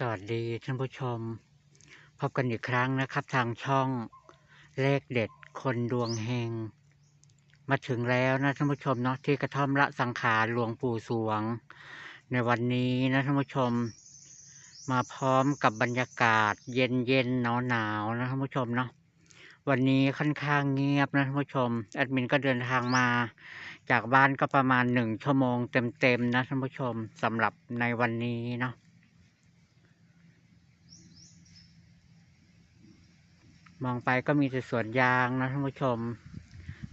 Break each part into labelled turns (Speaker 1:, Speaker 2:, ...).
Speaker 1: สวัสดีท่านผู้ชม พบกันอีกครั้งนะครับ ทางช่องเลขเด็ดคนดวงเฮง มาถึงแล้วนะท่านผู้ชมเนาะที่กระท่อมละสังขารหลวงปู่สวง ในวันนี้นะท่านผู้ชม มาพร้อมกับบรรยากาศ เย็นเย็นหนาวหนาวนะท่านผู้ชมเนาะวันนี้ค่อนข้างเงียบนะท่านผู้ชมแอดมินก็เดินทางมา จากบ้านก็ประมาณหนึ่งชั่วโมงเต็มๆนะท่านผู้ชมสำหรับในวันนี้เนาะ มองไปก็มีแต่สวนยางนะท่านผู้ชม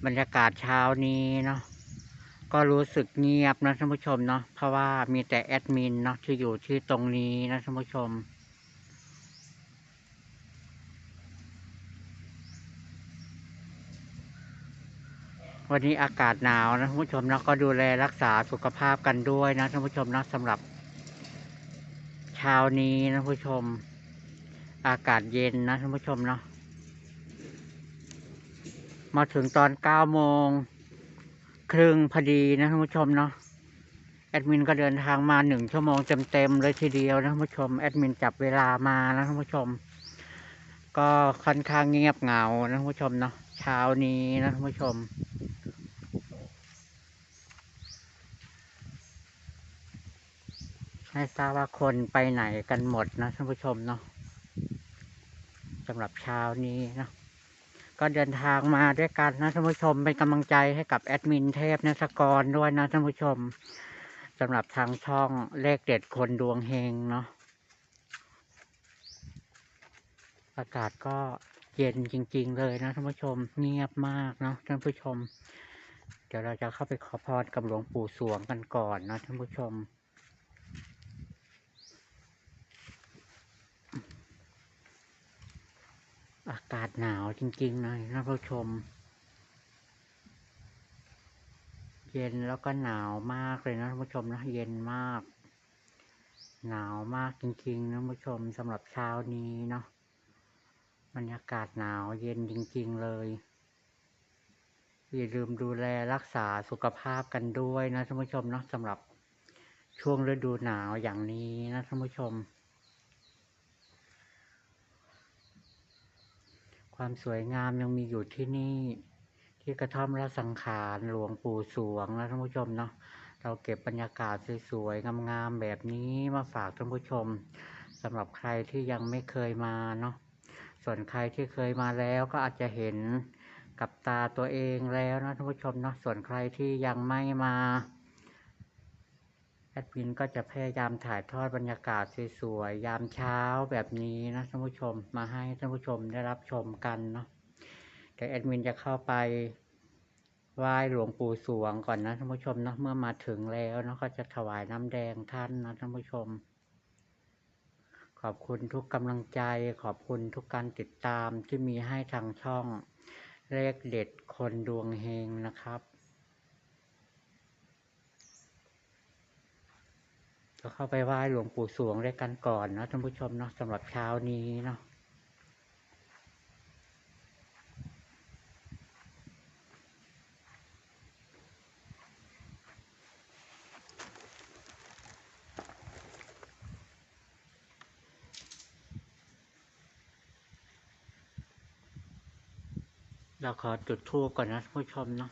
Speaker 1: บรรยากาศเช้านี้เนาะก็รู้สึกเงียบนะท่านผู้ชมเนาะเพราะว่ามีแต่แอดมินเนาะที่อยู่ที่ตรงนี้นะท่านผู้ชมวันนี้อากาศหนาวนะท่านผู้ชมเนาะก็ดูแลรักษาสุขภาพกันด้วยนะท่านผู้ชมเนาะสำหรับเช้านี้นะท่านผู้ชม อากาศเย็นนะท่านผู้ชมเนาะ มาถึงตอนเก้าโมงครึ่งพอดีนะท่านผู้ชมเนาะแอดมินก็เดินทางมาหนึ่งชั่วโมงเต็มๆเลยทีเดียวนะท่านผู้ชมแอดมินจับเวลามานะท่านผู้ชม ก็ค่อนข้างเงียบเหงานะท่านผู้ชมเนาะเช้านี้นะท่านผู้ชมไม่ทราบว่าคนไปไหนกันหมดนะท่านผู้ชมเนาะสำหรับเช้านี้เนาะ ก็เดินทางมาด้วยกันนะท่านผู้ชมเป็นกำลังใจให้กับแอดมินเทพนสกรด้วยนะท่านผู้ชมสำหรับทางช่องเลขเด็ดคนดวงเฮงเนาะอากาศก็เย็นจริง ๆ เลยนะท่านผู้ชมเงียบมากเนาะท่านผู้ชม เดี๋ยวเราจะเข้าไปขอพรกับหลวงปู่สวงกันก่อนนะท่านผู้ชม อากาศหนาวจริงๆเลยนะผู้ชม เย็นแล้วก็หนาวมากเลยนะท่านผู้ชมนะ เย็นมาก หนาวมากจริงๆนะท่านผู้ชมสำหรับเช้านี้เนาะบรรยากาศหนาวเย็นจริง ๆ เลยอย่าลืมดูแลรักษาสุขภาพกันด้วยนะท่านผู้ชมเนาะสำหรับช่วงฤดูหนาวอย่างนี้นะท่านผู้ชม ความสวยงามยังมีอยู่ที่นี่ ที่กระท่อมละสังขารหลวงปู่สวงนะท่านผู้ชมเนาะเราเก็บบรรยากาศสวยๆงามๆแบบนี้มาฝากท่านผู้ชมสำหรับใครที่ยังไม่เคยมาเนาะส่วนใครที่เคยมาแล้วก็อาจจะเห็นกับตาตัวเองแล้วนะท่านผู้ชมเนาะส่วนใครที่ยังไม่มา แอดมินก็จะพยายามถ่ายทอดบรรยากาศสวยๆ ยามเช้าแบบนี้นะท่านผู้ชมมาให้ท่านผู้ชมได้รับชมกันเนาะเดี๋ยวแอดมินจะเข้าไปไหว้หลวงปู่สวงก่อนนะท่านผู้ชมเนาะเมื่อมาถึงแล้วเนาะก็จะถวายน้ำแดงท่านนะท่านผู้ชม ขอบคุณทุกกำลังใจ ขอบคุณทุกการติดตามที่มีให้ทางช่องเลขเด็ดคนดวงเฮงนะครับ ก็เข้าไปไหว้หลวงปู่สวงด้วยกันก่อนนะท่านผู้ชมเนาะสำหรับเช้านี้เนาะเราขอจุดธูปก่อนนะท่านผู้ชมเนาะ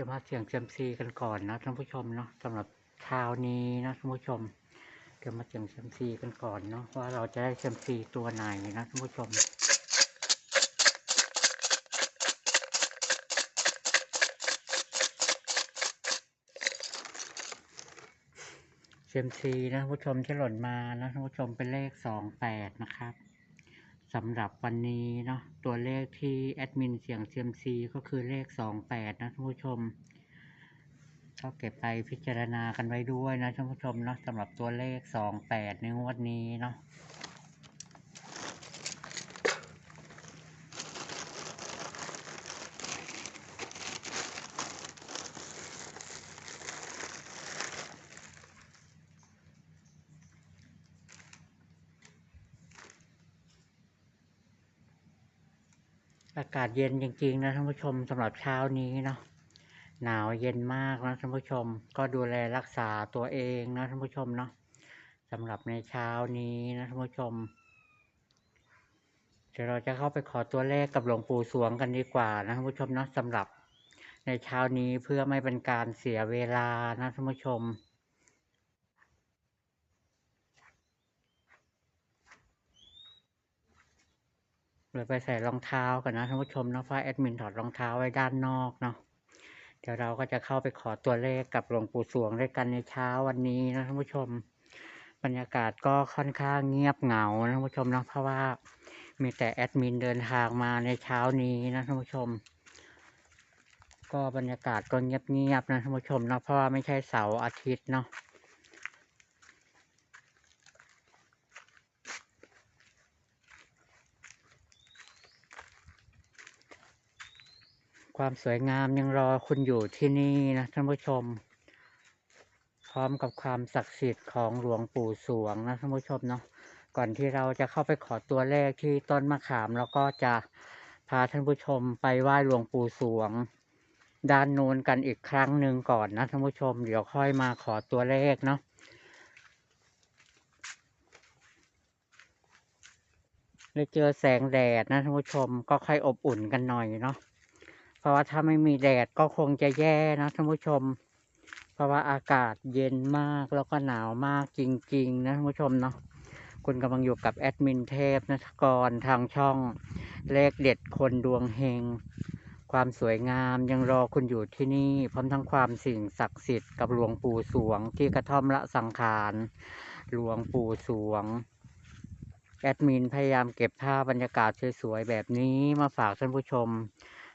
Speaker 1: จะมาเสี่ยงเซียมซีกันก่อนนะท่านผู้ชมเนาะสำหรับเช้านี้นะท่านผู้ชมเดี๋ยวมาเสี่ยงเซียมซีกันก่อนเนาะว่าเราจะได้เซียมซีตัวไหนนะท่านผู้ชมเซยมซีนะท่านผู้ชมที่หล่นมานะท่านผู้ชมเป็นเลขสองแปดนะครับำหรับวันนี้เนาะตัวเลขที่แอดมินเสียงเซียมซีก็คือเลขสองแปดนะท่านผู้ชมก็เก็บไปพิจารณากันไว้ด้วยนะท่านผู้ชมเนาะสำหรับตัวเลขสองแปดในงวดนี้เนาะ อากาศเย็นจริงๆนะท่านผู้ชมสำหรับเช้านี้เนาะหนาวเย็นมากนะท่านผู้ชม ก็ดูแลรักษาตัวเองนะท่านผู้ชมเนาะสำหรับในเช้านี้นะท่านผู้ชม เดี๋ยวเราจะเข้าไปขอตัวเลขกับหลวงปู่สวงกันดีกว่านะท่านผู้ชมเนาะสำหรับในเช้านี้เพื่อไม่เป็นการเสียเวลานะท่านผู้ชม เลยไปใส่รองเท้ากันนะท่านผู้ชมนะเพราแอดมินถอดรองเท้าไว้ด้านนอกเนาะเดี๋ยวเราก็จะเข้าไปขอตัวเลขกับหลวงปู่สวงด้วยกันในเช้าวันนี้นะท่านผู้ชม บรรยากาศก็ค่อนข้างเงียบเหงานะท่านผู้ชมนะเพราะว่ามีแต่แอดมินเดินทางมาในเช้านี้นะท่านผู้ชม ก็บรรยากาศก็เงียบๆนะท่านผู้ชมนะเพราะว่าไม่ใช่เสาร์อาทิตย์เนาะ ความสวยงามยังรอคุณอยู่ที่นี่นะท่านผู้ชม พร้อมกับความศักดิ์สิทธิ์ของหลวงปู่สวงนะท่านผู้ชมเนาะก่อนที่เราจะเข้าไปขอตัวเลขที่ต้นมะขาม แล้วก็จะพาท่านผู้ชมไปไหว้หลวงปู่สวง ด้านนู้นกันอีกครั้งหนึ่งก่อนนะท่านผู้ชม เดี๋ยวค่อยมาขอตัวเลขเนาะได้เจอแสงแดดนะท่านผู้ชมก็ค่อยอบอุ่นกันหน่อยเนาะ ราะว่าถ้าไม่มีแดดก็คงจะแย่นะท่านผู้ชม เพราะว่าอากาศเย็นมากแล้วก็หนาวมากจริง ๆ นะท่านผู้ชมเนาะคุณกำลังอยู่กับแอดมินเทพนัทกรทางช่องเลขเด็ดคนดวงเฮง ความสวยงามยังรอคุณอยู่ที่นี่ พร้อมทั้งความสิ่งศักดิ์สิทธิ์กับหลวงปู่สวงที่กระท่อมละสังขารหลวงปู่สวงแอดมินพยายามเก็บภาพบรรยากาศสวยๆแบบนี้มาฝากท่านผู้ชม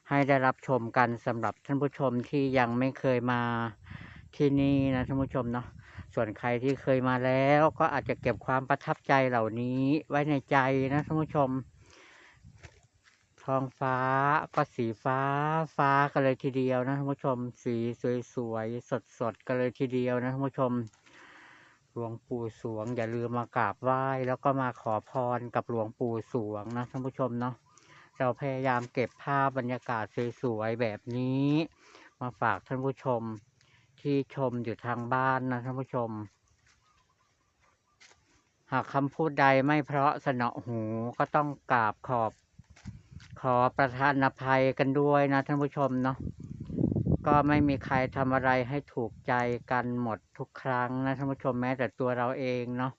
Speaker 1: ให้ได้รับชมกันสำหรับท่านผู้ชมที่ยังไม่เคยมาที่นี่นะท่านผู้ชมเนาะส่วนใครที่เคยมาแล้วก็อาจจะเก็บความประทับใจเหล่านี้ไว้ในใจนะท่านผู้ชม ท้องฟ้าก็สีฟ้าฟ้ากันเลยทีเดียวนะท่านผู้ชม สีสวยๆสดๆกันเลยทีเดียวนะท่านผู้ชมหลวงปู่สวง อย่าลืมมากราบไหว้ แล้วก็มาขอพรกับหลวงปู่สวงนะท่านผู้ชมเนาะ เราพยายามเก็บภาพบรรยากาศสวยๆแบบนี้ มาฝากท่านผู้ชมที่ชมอยู่ทางบ้านนะท่านผู้ชม หากคำพูดใดไม่เพราะสนอหูก็ต้องกราบขอบ ขอประทานอภัยกันด้วยนะท่านผู้ชมเนาะก็ไม่มีใครทำอะไรให้ถูกใจกันหมดทุกครั้งนะท่านผู้ชมแม้แต่ตัวเราเองเนาะ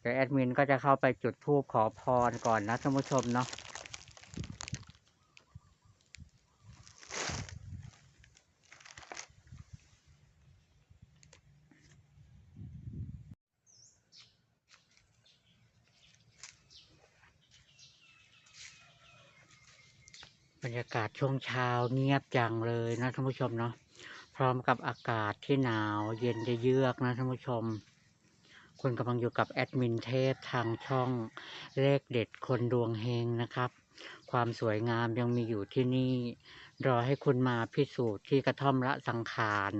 Speaker 1: เดี๋ยวแอดมินก็จะเข้าไปจุดธูปขอพรก่อนนะท่านผู้ชมเนาะ บรรยากาศช่วงเช้าเงียบจังเลยนะท่านผู้ชมเนาะพร้อมกับอากาศที่หนาวเย็นจะเยือกนะท่านผู้ชม คุณกำลังอยู่กับแอดมินเทพทางช่องเลขเด็ดคนดวงเฮงนะครับ ความสวยงามยังมีอยู่ที่นี่ รอให้คุณมาพิสูจน์ที่กระท่อมละสังขาร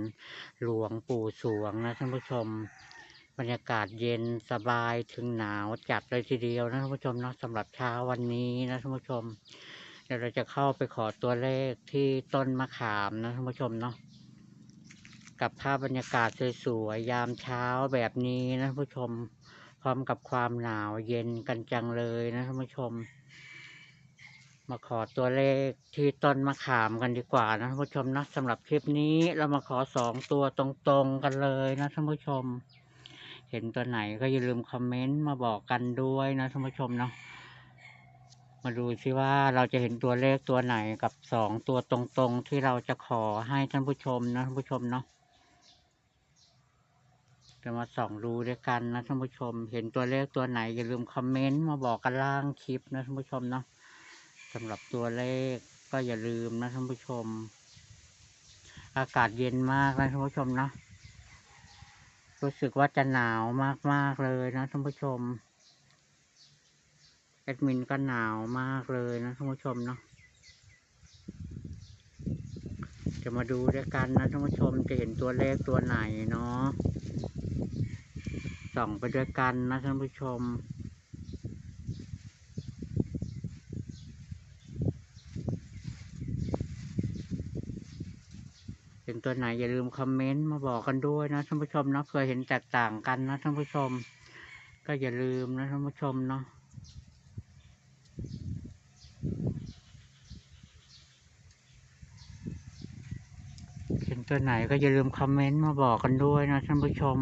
Speaker 1: หลวงปู่สวงนะท่านผู้ชม บรรยากาศเย็นสบายถึงหนาวจัดเลยทีเดียวนะท่านผู้ชมเนาะสำหรับเช้าวันนี้นะท่านผู้ชม เดี๋ยวเราจะเข้าไปขอตัวเลขที่ต้นมะขามนะท่านผู้ชมเนาะกับภาพบรรยากาศสวยๆยามเช้าแบบนี้นะท่านผู้ชม พร้อมกับความหนาวเย็นกันจังเลยนะท่านผู้ชม มาขอตัวเลขที่ต้นมะขามกันดีกว่านะท่านผู้ชมนะสำหรับคลิปนี้เรามาขอสองตัวตรงๆกันเลยนะท่านผู้ชม เห็นตัวไหนก็อย่าลืมคอมเมนต์มาบอกกันด้วยนะท่านผู้ชมเนาะ มาดูซิว่าเราจะเห็นตัวเลขตัวไหนกับสองตัวตรงๆ ที่เราจะขอให้ท่านผู้ชมนะท่านผู้ชมเนาะจะมาส่องดูด้วยกันนะท่านผู้ชม เห็นตัวเลขตัวไหนอย่าลืมคอมเมนต์มาบอกกันล่างคลิปนะท่านผู้ชมเนาะสำหรับตัวเลขก็อย่าลืมนะท่านผู้ชม อากาศเย็นมากนะท่านผู้ชมเนาะรู้สึกว่าจะหนาวมากๆเลยนะท่านผู้ชม แอดมินก็หนาวมากเลยนะท่านผู้ชมเนาะจะมาดูด้วยกันนะท่านผู้ชมจะเห็นตัวเลขตัวไหนเนาะส่องไปด้วยกันนะท่านผู้ชมเห็นตัวไหนอย่าลืมคอมเมนต์มาบอกกันด้วยนะท่านผู้ชมเนาะเผื่อเห็นแตกต่างกันนะท่านผู้ชม ก็อย่าลืมนะท่านผู้ชมเนาะเห็น ตัวไหนก็อย่าลืมคอมเมนต์มาบอกกันด้วยนะท่านผู้ชม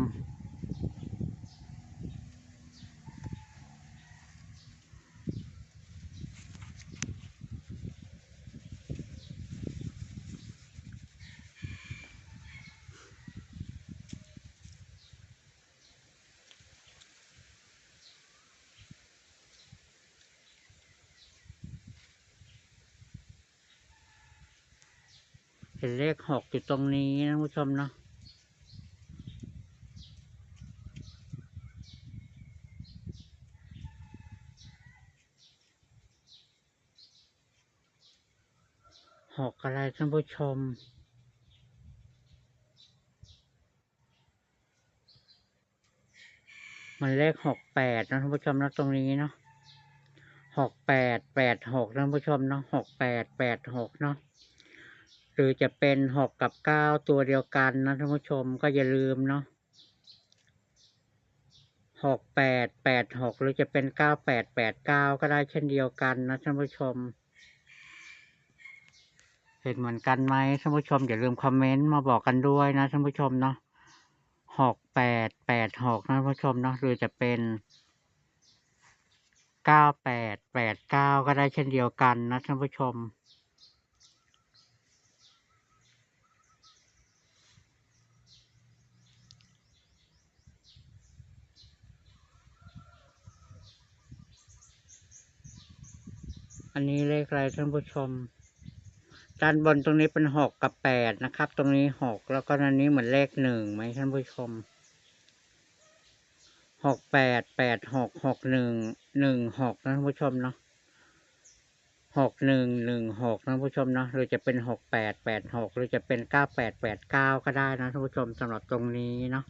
Speaker 1: เหกอยู่ตรงนี้นะผู้ชมเนาะหกอะไรท่านผู้ชมมันเลขหกแปดนะท่านผู้ชมนะตรงนี้เนาะหกแปดแปดหกท่านผู้ชมเนาะหกแปดแปดหกเนาะ หรือจะเป็นหกกับเก้าตัวเดียวกันนะท่านผู้ชมก็อย่าลืมเนาะหกแปดแปดหกหรือจะเป็นเก้าแปดแปดเก้าก็ได้เช่นเดียวกันนะท่านผู้ชม เห็นเหมือนกันไหมท่านผู้ชม อย่าลืมคอมเมนต์มาบอกกันด้วยนะท่านผู้ชมเนาะหกแปดแปดหกนะท่านผู้ชมเนาะหรือจะเป็นเก้าแปดแปดเก้าก็ได้เช่นเดียวกันนะท่านผู้ชม อันนี้เลขอะไรท่านผู้ชม ด้านบนตรงนี้เป็นหกกับแปดนะครับ ตรงนี้หกแล้วก็อันนี้เหมือนเลขหนึ่งไหมท่านผู้ชมหกแปดแปดหกหกหนึ่งหนึ่งหกนะท่านผู้ชมเนาะหกหนึ่งหนึ่งหกนะท่านผู้ชมเนาะหรือจะเป็นหกแปดแปดหกหรือจะเป็นเก้าแปดแปดเก้าก็ได้นะท่านผู้ชมสำหรับตรงนี้เนาะ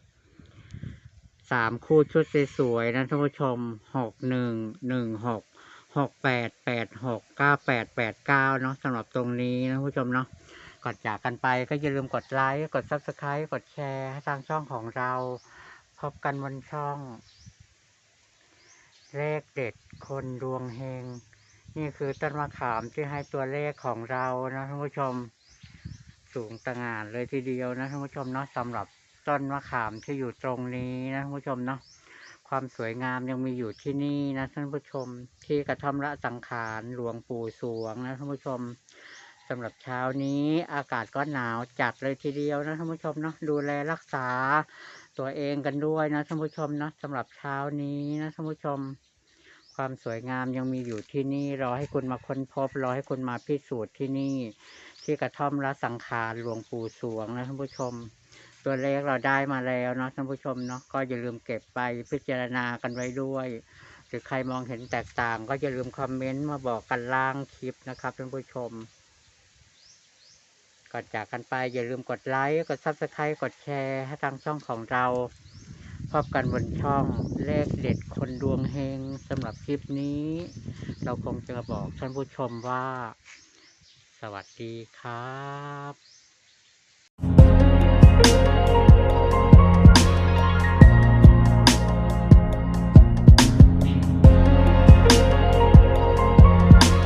Speaker 1: สามคู่ชุดสวยๆนะท่านผู้ชมหกหนึ่งหนึ่งหก หกแปดแปดหกเก้าแปดแปดเก้าเนาะสำหรับตรงนี้นะผู้ชมเนาะก่อนจากกันไปก็อย่าลืมกดไลค์กด subscribe กดแชร์ให้ทางช่องของเรา พบกันบนช่อง เลขเด็ดคนดวงเฮง นี่คือต้นมะขามที่ให้ตัวเลขของเรานะท่านผู้ชม สูงตะงานเลยทีเดียวนะท่านผู้ชมเนาะสำหรับต้นมะขามที่อยู่ตรงนี้นะท่านผู้ชมเนาะ ความสวยงามยังมีอยู่ที่นี่นะท่านผู้ชม ที่กระท่อมละสังขารหลวงปู่สวงนะท่านผู้ชมสำหรับเช้านี้อากาศก็หนาวจัดเลยทีเดียวนะท่านผู้ชมเนาะดูแลรักษาตัวเองกันด้วยนะท่านผู้ชมเนาะสำหรับเช้านี้นะท่านผู้ชม ความสวยงามยังมีอยู่ที่นี่รอให้คุณมาค้นพบรอให้คุณมาพิสูจน์ที่นี่ ที่กระท่อมละสังขารหลวงปู่สวงนะท่านผู้ชม ตัวเลขเราได้มาแล้วเนาะท่านผู้ชมเนาะก็อย่าลืมเก็บไปพิจารณากันไว้ด้วยหรือใครมองเห็นแตกต่าง ก็อย่าลืมคอมเมนต์มาบอกกันล่างคลิปนะครับท่านผู้ชมก่อนจากกันไปอย่าลืมกดไลค์กดซับสไครต์กดแชร์ให้ทางช่องของเราพบกันบนช่องเลขเด็ดคนดวงเฮงสำหรับคลิปนี้ เราคงจะบอกท่านผู้ชมว่า สวัสดีครับ Música